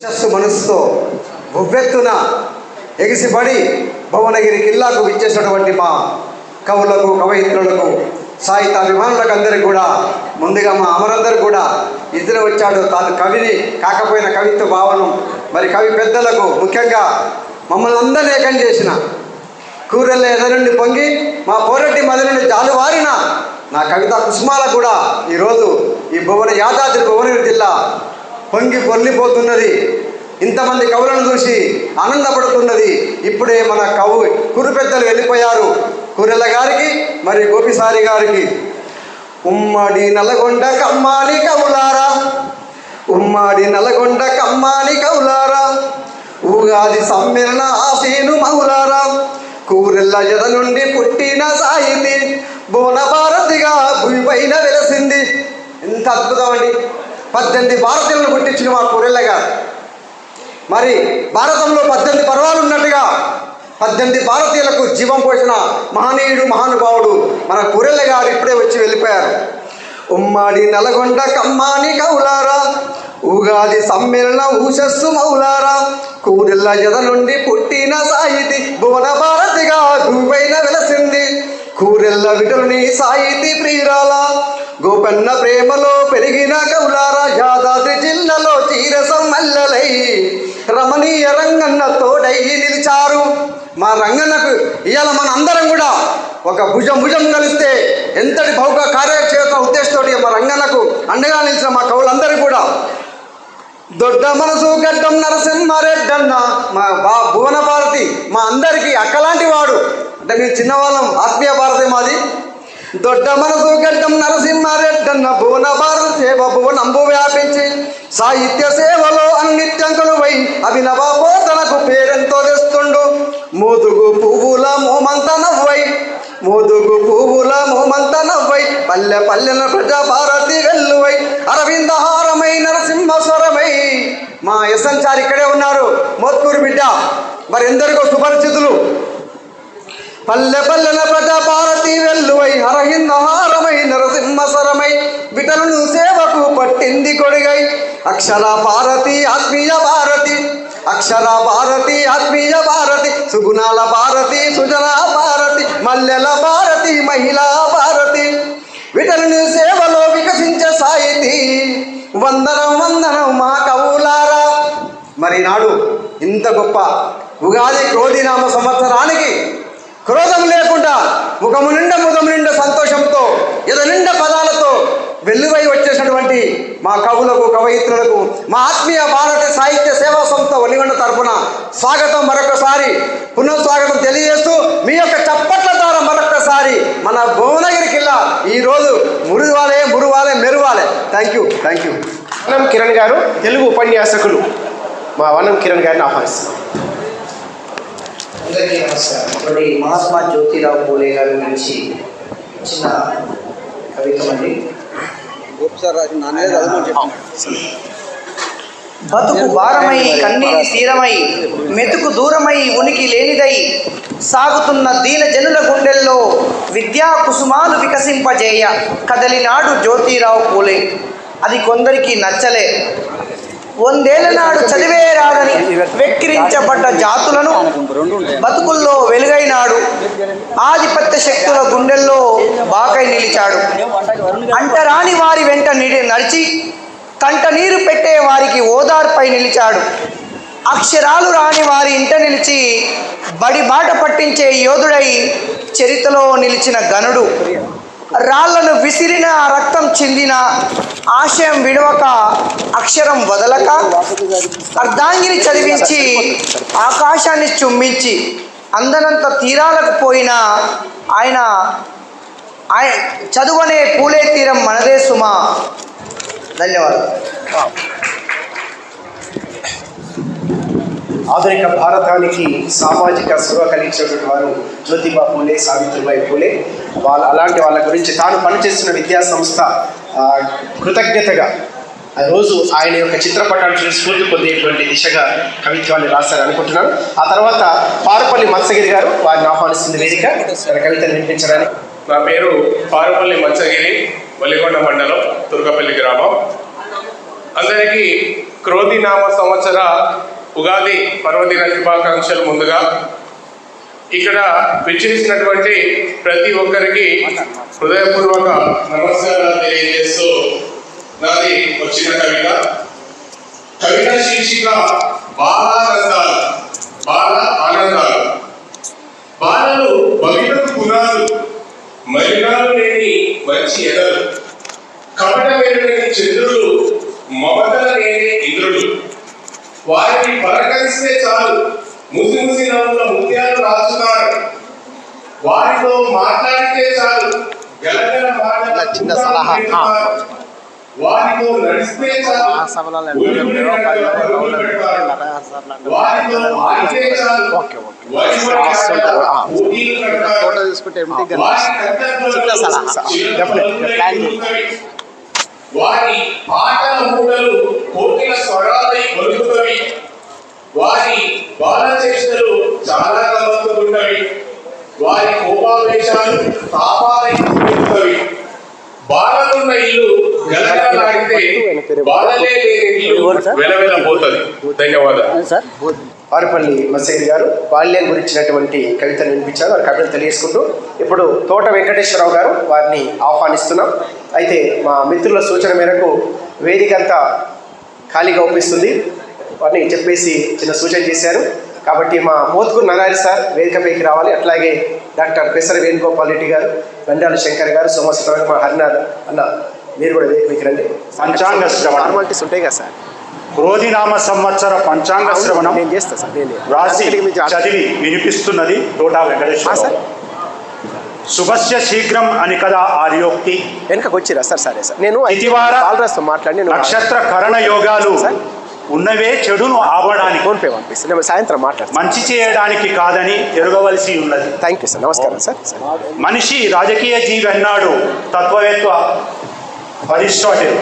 యశస్సు మనస్సుతో ఉవ్వెత్తున ఎగిసిపడి భువనగిరి కిల్లాకు విచ్చేసినటువంటి మా కవులకు కవయిత్రులకు సాహిత్య అభిమానులకు అందరికీ కూడా ముందుగా మా అమరందరు కూడా ఇద్దరు వచ్చాడు. తాను కవిని కాకపోయిన కవిత్వ భావనం మరి కవి పెద్దలకు ముఖ్యంగా మమ్మల్ని అందరినీ ఏకం చేసిన కూరెళ్ళ ఎద నుండి పొంగి మా పోరెడ్డి మది నుండి జాలువారిన నా కవిత కుసుమాల కూడా ఈరోజు ఈ భువన యాదాద్రి భువనగిరి జిల్లా పొంగి పొర్లిపోతున్నది. ఇంతమంది కవులను చూసి ఆనందపడుతున్నది. ఇప్పుడే మన కవు కురు పెద్దలు వెళ్ళిపోయారు. కురెల గారికి మరి గోపిసారి గారికి. ఉమ్మడి నల్గొండ కమ్మాని కవులారా. ఉమ్మడి నల్గొండ కమ్మాని కవులారా. ఉగాది సమ్మేళన ఆసీను మౌలారా. కూరెల్ల ఎద నుండి పుట్టిన సాయింది భువన భారతిగా భూమిపైన వెలసింది. ఎంత అద్భుతం అండి. పద్దెనిమిది భారతీయులను పుట్టించిన మా కూరెల్ల గారు మరి భారతంలో పద్దెనిమిది పర్వాలు ఉన్నట్టుగా పద్దెనిమిది భారతీయులకు జీవం పోసిన మహనీయుడు మహానుభావుడు మన కురెల్ల గారు ఇప్పుడే వచ్చి వెళ్ళిపోయారు. ఉమ్మడి నల్గొండ కమ్మాని కౌలారా ఉగాది సమ్మేళన ఊషస్సు మౌలారా కూరెల్ల ఎద నుండి పుట్టిన సాహితి భువన భారతిగా భూపైన వెలసింది. కూరెల్ల విటలుని సాహితీ ప్రియురాల. గోపన్న ప్రేమలో పెరిగిన కౌలారా యాదాద్రి జిల్లాలో చీరసం మల్లలై. రమణీయ రంగన్న తోడై నిలిచారు. మా రంగన్నకు ఇవాళ మన అందరం కూడా ఒక భుజం భుజం కలిస్తే ఎంతటి భౌక కార్యక్షేత్ర ఉద్దేశంతో మా రంగన్నకు అండగా నిలిచిన మా కవులందరూ కూడా. దొడ్డ మనసు గడ్డం నరసింహారెడ్డన్న మా బా భువన భారతి మా అందరికీ అక్కలాంటి వాడు. అంటే మేము చిన్నవాళ్ళం ఆత్మీయ భారతి మాది. దొడ్డ మనసు గడ్డం నరసింహారెడ్డన్న భువన భారత సేవ భువనంబు వ్యాపించి సాహిత్య సేవలో అన్నిత్యంకులు వై అభినవ పోతనకు పేరెంతో తెస్తుండు. మోదుగు పువ్వుల మోమంత నవ్వై మోదుగు పువ్వుల మోమంత నవ్వై పల్లె పల్లెన ప్రజా భారతి వెల్లువై అరవిందహారమై మా ఎస్ఎన్ సార్ ఇక్కడే ఉన్నారు. మోత్కూరు బిడ్డ. మరి ఎందరికో సుపరిచితులు? పల్లె పల్లెల ప్రజా భారతి వెల్లువై హరహిందహారమై నరసింహసరమై విటలను సేవకు పట్టింది కొడుగై. అక్షర భారతి ఆత్మీయ భారతి. అక్షర భారతి ఆత్మీయ భారతి. సుగుణాల భారతి సుజన భారతి. మల్లెల భారతి మహిళా భారతి. విటలను సేవలో వికసించే సాహితీ. వందనం వందనం మా మరి నాడు ఇంత గొప్ప ఉగాది క్రోధినామ సంవత్సరానికి క్రోధం లేకుండా ముఖము నిండా ముఖము నిండా సంతోషంతో ఎద నిండా పదాలతో వెల్లువై వచ్చేసినటువంటి మా కవులకు కవయిత్రులకు మా ఆత్మీయ భారత సాహిత్య సేవా సంస్థ ఒలిగొండ తరపున స్వాగతం మరొకసారి పునఃస్వాగతం తెలియజేస్తూ మీ యొక్క చప్పట్ల ద్వారా మరొకసారి మన భువనగిరి కిల్లా ఈరోజు మురువాలే మురువాలే మెరువాలే. Thank you thank you Kiran గారు తెలుగు ఉపన్యాసకులు. మా వనం కిరణ్ గారిని ఆహ్వానిస్తున్నాం. అందరికీ నమస్కారం. ఒకటి మహాత్మా జ్యోతిరావు పూలే గారి గురించి చిన్న కవిత్వం అండి. బతుకు భారమై కన్నీటి తీరమై మెతుకు దూరమై ఉనికి లేనిదై సాగుతున్న దీన జనుల గుండెల్లో విద్యా కుసుమాలు వికసింపజేయ కదలినాడు జ్యోతిరావు పూలే అది కొందరికి నచ్చలే. వందేళ్ళ నాడు చదివే రాదని వెక్కిరించబడ్డ జాతులను బతుకుల్లో వెలుగైనాడు. ఆధిపత్య శక్తుల గుండెల్లో బాకై నిలిచాడు. అంటరాని వారి వెంట నిడి నడిచి కంట నీరు పెట్టే వారికి ఓదార్పై నిలిచాడు. అక్షరాలు రాని వారి ఇంట నిలిచి బడి బాట పట్టించే యోధుడై చరిత్రలో నిలిచిన గనుడు. రాళ్ళను విసిరిన రక్తం చెందిన ఆశయం విడవక అక్షరం వదలక అర్ధాంగిని చదివించి ఆకాశాన్ని చుంబించి అందనంత తీరాలకు పోయిన ఆయన చదువనే పూలే తీరం మనదే సుమా. ధన్యవాదాలు. ఆధునిక భారతానికి సామాజిక సేవ కలిగించినటువంటి వారు జ్యోతిబా పూలే సావిత్రిబాయి పూలే. వాళ్ళ అలాంటి వాళ్ళ గురించి తాను పనిచేస్తున్న విద్యా సంస్థ కృతజ్ఞతగా ఆ రోజు ఆయన యొక్క చిత్రపటాన్ని చూసి స్ఫూర్తి పొందేటువంటి దిశగా కవిత్వాన్ని రాశారు అనుకుంటున్నాను. ఆ తర్వాత పారుపల్లి మత్స్యగిరి గారు వారిని ఆహ్వానిస్తుంది వేదిక. తన కవితను వినిపించడానికి. నా పేరు పారుపల్లి మత్స్యగిరి వలిగొండ మండలం దుర్గపల్లి గ్రామం. అందరికీ క్రోధి నామ సంవత్సర ఉగాది పర్వదిన శుభాకాంక్షలు ముందుగా. ఇక్కడ విచ్చేసినటువంటి ప్రతి ఒక్కరికి హృదయపూర్వక నమస్కారాలు తెలియజేస్తూ నాది వచ్చిన కవిత. కవిత శీర్షిక బాలానందాలు బాల ఆనందాలు. బాలలు భవితకు పునాలు మలినాలు లేని మంచి ఎదలు. కపటమైన చంద్రులు మమతల లేని వారిని పలకరిస్తే చాలు ముసి ముసి నవ్వుల ముత్యాలు రాస్తున్నారు వారితో మాట్లాడితే చాలు గలగల మాటల చిన్న సలహా. వారితో నడిస్తే చాలు. వారితో ఆడితే చాలు. ఫోటో తీసుకుంటే చిన్న సలహా. వారి పాటల మూటలు కోకిల స్వరాలై పలుకుతవి వారి బాలచేష్టలు చాలా గమనించుకుంటవి వారి కోపావేశాలు తాపాలై పెరుగుతవి బాలలున్న ఇల్లు గలగలలాడితే బాలలే లేని ఇల్లు వెలవెలబోతది. ధన్యవాదాలు. సార్? వారిపల్లి మసైద్ గారు బాల్యం గురించినటువంటి కవితను వినిపించారు. వారి కవితలు తెలియజేసుకుంటూ ఇప్పుడు తోట వెంకటేశ్వరరావు గారు వారిని ఆహ్వానిస్తున్నాం. అయితే మా మిత్రుల సూచన మేరకు వేదిక అంతా ఖాళీగా ఒప్పిస్తుంది. వారిని చెప్పేసి చిన్న సూచన చేశారు. కాబట్టి మా మోత్కూర్ నగారి సార్ వేదికపైకి రావాలి. అట్లాగే డాక్టర్ పెసర వేణుగోపాల్ రెడ్డి గారు నంద్యాల శంకర్ గారు సోమశివరావు మా హరినాథ్ అన్న మీరు కూడా వేదికపైకి రండి. పంచాంగ. ఫార్మాలిటీస్ ఉంటాయి కదా సార్. క్రోధినామ సంవత్సర పంచాంగ శ్రవణం. నేను చేస్తా సార్ రాసి చదివి వినిపిస్తున్నది తోటా వెంకటేశ్వర సార్. శుభస్య శీఘ్రం అని కదా ఆర్యోక్తి వెనకకు వచ్చిరా సార్ సరే సార్. నేను బాలరాజ్తో మాట్లాడి నక్షత్ర కరణ యోగాలు? ఉన్నవే చెడును ఆవడానికి. ఫోన్ పే పంపిస్తాను సాయంత్రం మాట్లాడతాను మంచి చేయడానికి కాదని ఎరగవలసి ఉన్నది. థ్యాంక్ యూ సార్ నమస్కారం సార్. మనిషి రాజకీయ జీవి అన్నాడు తత్వవేత్త అరిస్టాటిల్.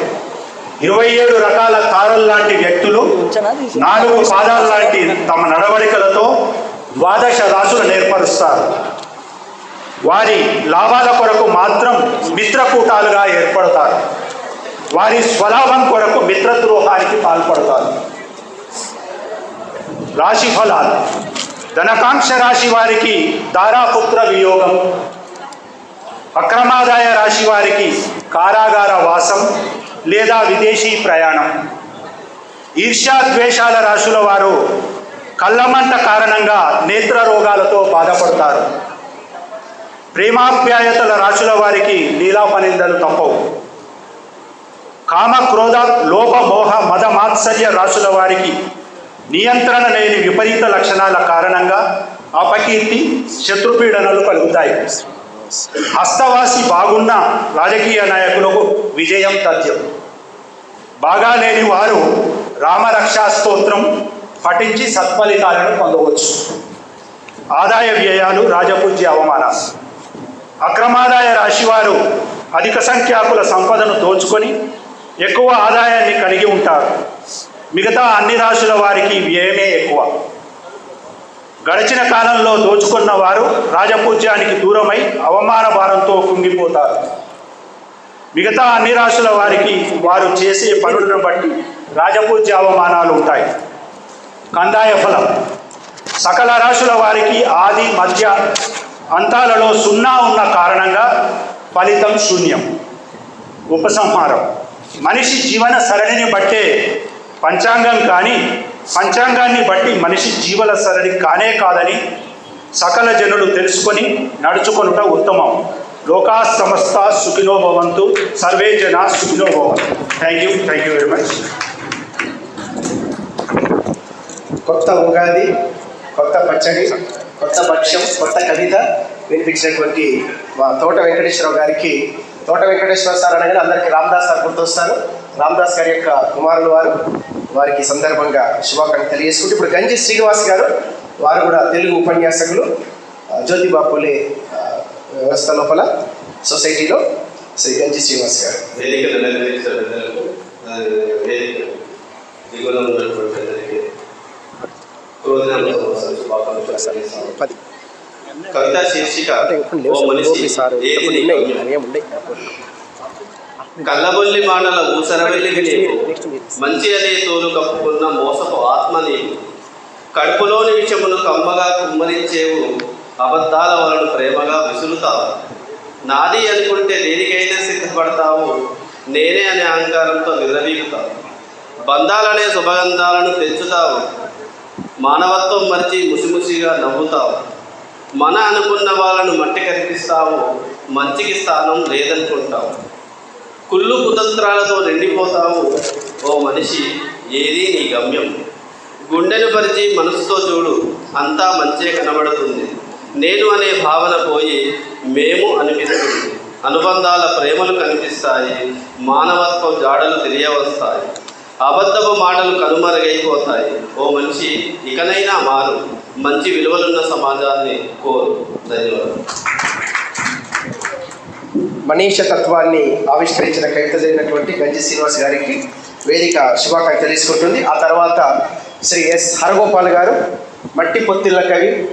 ఇరవై ఏడు రకాల తారల్ లాంటి వ్యక్తులు నాలుగు పాదాల లాంటి తమ నడవడికలతో ద్వాదశ రాసులు ఏర్పరుస్తారు. వారి లాభాల కొరకు మాత్రం మిత్రకూటాలుగా ఏర్పడతారు. వారి స్వలాభం కొరకు మిత్రద్రోహానికి పాల్పడతారు. రాశి ఫలాలు ధనకాంక్ష రాశి వారికి దారాపుత్ర వియోగం. అక్రమాదాయ రాశి వారికి కారాగార వాసం లేదా విదేశీ ప్రయాణం. ఈర్ష్యా ద్వేషాల రాశుల వారు కళ్ళమంట కారణంగా నేత్ర రోగాలతో బాధపడతారు. ప్రేమాప్యాయతల రాశుల వారికి లీలాపనిందలు తప్పవు. కామ క్రోధ లోపమోహ మద మాత్సర్య రాశుల వారికి నియంత్రణ లేని విపరీత లక్షణాల కారణంగా అపకీర్తి శత్రుపీడనలు కలుగుతాయి. హస్తవాసి బాగున్న రాజకీయ నాయకులకు విజయం తథ్యం. బాగా లేని వారు రామరక్షా స్తోత్రం పఠించి సత్ఫలితాలను పొందవచ్చు. ఆదాయ వ్యయాలు రాజపూజ్య అవమానాలు. అక్రమాదాయ రాశివారు అధిక సంఖ్యాకుల సంపదను దోచుకొని ఎక్కువ ఆదాయాన్ని కలిగి ఉంటారు. మిగతా అన్ని రాశుల వారికి వ్యయమే ఎక్కువ. గడిచిన కాలంలో దోచుకున్న వారు రాజపూజ్యానికి దూరమై అవమాన భారంతో కుంగిపోతారు. మిగతా అన్ని రాశుల వారికి వారు చేసే పనులను బట్టి రాజపూజ్య అవమానాలు ఉంటాయి. కందాయ ఫలం. సకల రాశుల వారికి ఆది మధ్య అంతాలలో సున్నా ఉన్న కారణంగా ఫలితం శూన్యం. ఉపసంహారం. మనిషి జీవన సరళిని బట్టే పంచాంగం కానీ పంచాంగాన్ని బట్టి మనిషి జీవన సరళి కానే కాదని సకల జనులు తెలుసుకొని నడుచుకొనుట ఉత్తమం. లోకా సమస్త సుఖినో భవంతు సర్వే జన సుఖినో భవంతు. Thank you thank you very much కొత్త ఉగాది కొత్త పచ్చడి. కొత్త భక్ష్యం కొత్త కవిత వినిపించినటువంటి మా తోట వెంకటేశ్వరరావు గారికి తోట వెంకటేశ్వర సార్ అనగానే అందరికీ రామదాస్ సార్ గుర్తొస్తారు. రామదాస్ గారి యొక్క కుమారులు వారు వారికి సందర్భంగా శుభాకాంక్షలు తెలియజేసుకుంటూ ఇప్పుడు గంజి శ్రీనివాస్ గారు వారు కూడా తెలుగు ఉపన్యాసకులు ఆ, జ్యోతిబా పూలే వ్యవస్థ లోపల సొసైటీలో శ్రీ గంజి శ్రీనివాస్ గారు వేదికలు నెరవేర్చిన పెద్దలకు ఆ, వేదిక దిగువన ఉన్నటువంటి పెద్దలకి క్రోధనామ సంవత్సరం శుభాకాంక్షలు తెలియజేస్తున్నాను. పది. కవితా శీర్షిక. లేవు సార్. సార్. ఇప్పుడు ఉన్నాయి? కళ్ళబొల్లి మాటల ఊసరవెల్లి మంచి అనే తోలు కప్పుకున్న మోసపు ఆత్మ నీవు. కడుపులోని విషమును కమ్మగా కుమ్మరించేవు అబద్ధాల వలన ప్రేమగా విసులుతావు నాది అనుకుంటే దేనికైనా సిద్ధపడతావు. నేనే అనే అహంకారంతో విర్రవీగుతావు బంధాలనే శుభగంధాలను పెంచుతావు. మానవత్వం మరిచి ముసిముసిగా నవ్వుతావు. మన అనుకున్న వాళ్ళను మట్టి కనిపిస్తావు మంచికి స్థానం లేదనుకుంటావు. కుళ్ళు కుతంత్రాలతో నిండిపోతావు ఓ మనిషి ఏది నీ గమ్యం? గుండెను పరిచి మనసుతో చూడు అంతా మంచే కనబడుతుంది. నేను అనే భావన పోయి మేము అనిపిస్తుంది. అనుబంధాల ప్రేమలు కనిపిస్తాయి మానవత్వం జాడలు తెలియవస్తాయి. అబద్ధపు మాటలు కనుమరుగైపోతాయి. ఓ మనిషి ఇకనైనా మారు. మంచి విలువలున్న సమాజాన్ని కోరు. ధన్యవాదాలు. మనీష తత్వాన్ని ఆవిష్కరించిన కవిత గంజి శ్రీనివాస్ గారికి వేదిక శుభాకాంక్ష తెలుసుకుంటుంది. ఆ తర్వాత శ్రీ ఎస్ హరగోపాల్ గారు మట్టి పొత్తిళ్ళ కవి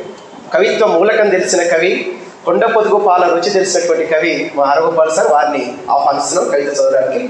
కవిత్వ మూలకం తెలిసిన కవి కొండ పొదుగు పాల రుచి తెలిసినటువంటి కవి మా హరగోపాల్ సార్ వారిని ఆహ్వానిస్తున్నాం కవిత చదవడానికి.